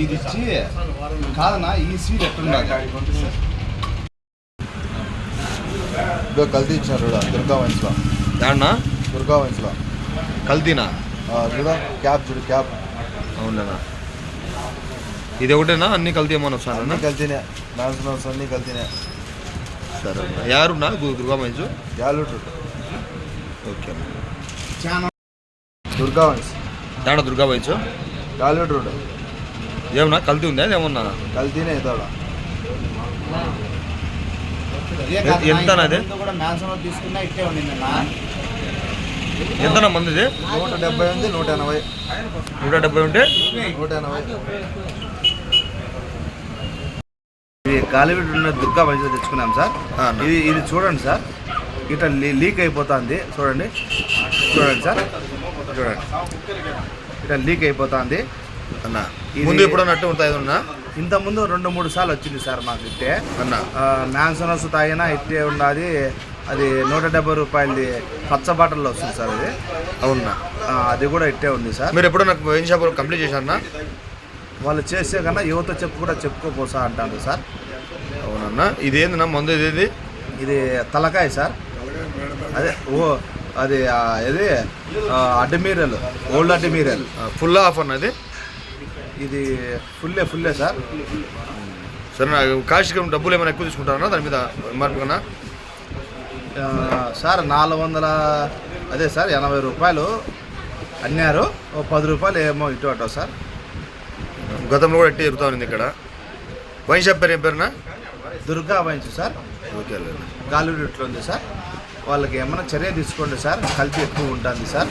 ఇది ఇచ్చి కాదన్నా ఈ సీట్ ఎట్లుండాలి ఇదో కల్తీ ఇచ్చారు చూడ దుర్గా వైన్స్లో. దాన్నా దుర్గా వైన్స్లో. కల్తీనా? చూడ క్యాప్ చూడు క్యాప్. అవునా ఇది ఒకటేనా? అన్ని కల్తీ ఏమన్నా అన్నీ? వస్తానన్నా కల్తీనే. మ్యాన్స్ అన్నీ కల్తీనే. సరే యారున్నా? దుర్గా మైజు గ్యాలూట్ ఓకే దుర్గా వైన్స్. దాంట్లో దుర్గా మైజు గ్యాలూట్ రోడ్. ఏమన్నా? కల్తీ ఉందా? ఏమన్నా? కల్తీనే ఇతోడ. ఎ- ఎంతనా అది? తీసుకున్నా ఇట్టే ఉండింది అన్న. ఎంతనా మంది ఇది? నూట డెబ్బై ఉంది నూట ఎనభై. నూట డెబ్బై ఉంటే? నూట ఎనభై. ఇది గాలివీడు ఉన్న దుర్గా వైద్యులు తెచ్చుకున్నాం సార్. ఇది ఇది చూడండి సార్. ఇట్లా లీ- లీక్ అయిపోతుంది. చూడండి. చూడండి సార్. చూడండి ఇట్లా లీక్ అయిపోతుంది. అన్న ముందు ఎప్పుడన్నా అట్టు ఉంటుంది ఉన్నా ఇంత ముందు రెండు మూడు సార్లు వచ్చింది సార్ మాకు ఇట్టే. అన్న. మ్యాన్సనస్ తాగినా ఇట్టే ఉన్నది అది నూట డెబ్బై రూపాయలది పచ్చ బాటల్లో వస్తుంది సార్ అది అవునా? అది కూడా ఇట్టే ఉంది సార్. మీరు ఎప్పుడో నాకు వైన్ షాప్ కంప్లీట్ చేశారన్నా వాళ్ళు చేసే కన్నా యువత చెప్పు కూడా చెప్పుకోపోసా అంటారు సార్. అవునన్నా ఇదేందన్నా మందు ఇదేది ఇది తలకాయ సార్. అదే ఓ అది ఇది ఆ, admiral old admiral. Full of అన్నది ఇది? ఫుల్లే ఫుల్లే సార్. సరే నా కాస్ట్ డబ్బులు ఏమైనా ఎక్కువ తీసుకుంటారన్నా దాని మీద మార్పు కన్నా? సార్ నాలుగు వందల అదే సార్ ఎనభై రూపాయలు అన్నారు. ఓ పది రూపాయలు ఏమో ఇటు అటో సార్. గతంలో కూడా ఎట్టి జరుగుతూ ఉంది ఇక్కడ? వైన్ షాప్ పేరు ఏం పేరునా? Durga wines sir. Okay Galiveedu ఇట్లా ఉంది సార్. వాళ్ళకి ఏమైనా చర్య తీసుకోండి సార్. కల్తీ ఎక్కువ ఉంటుంది సార్.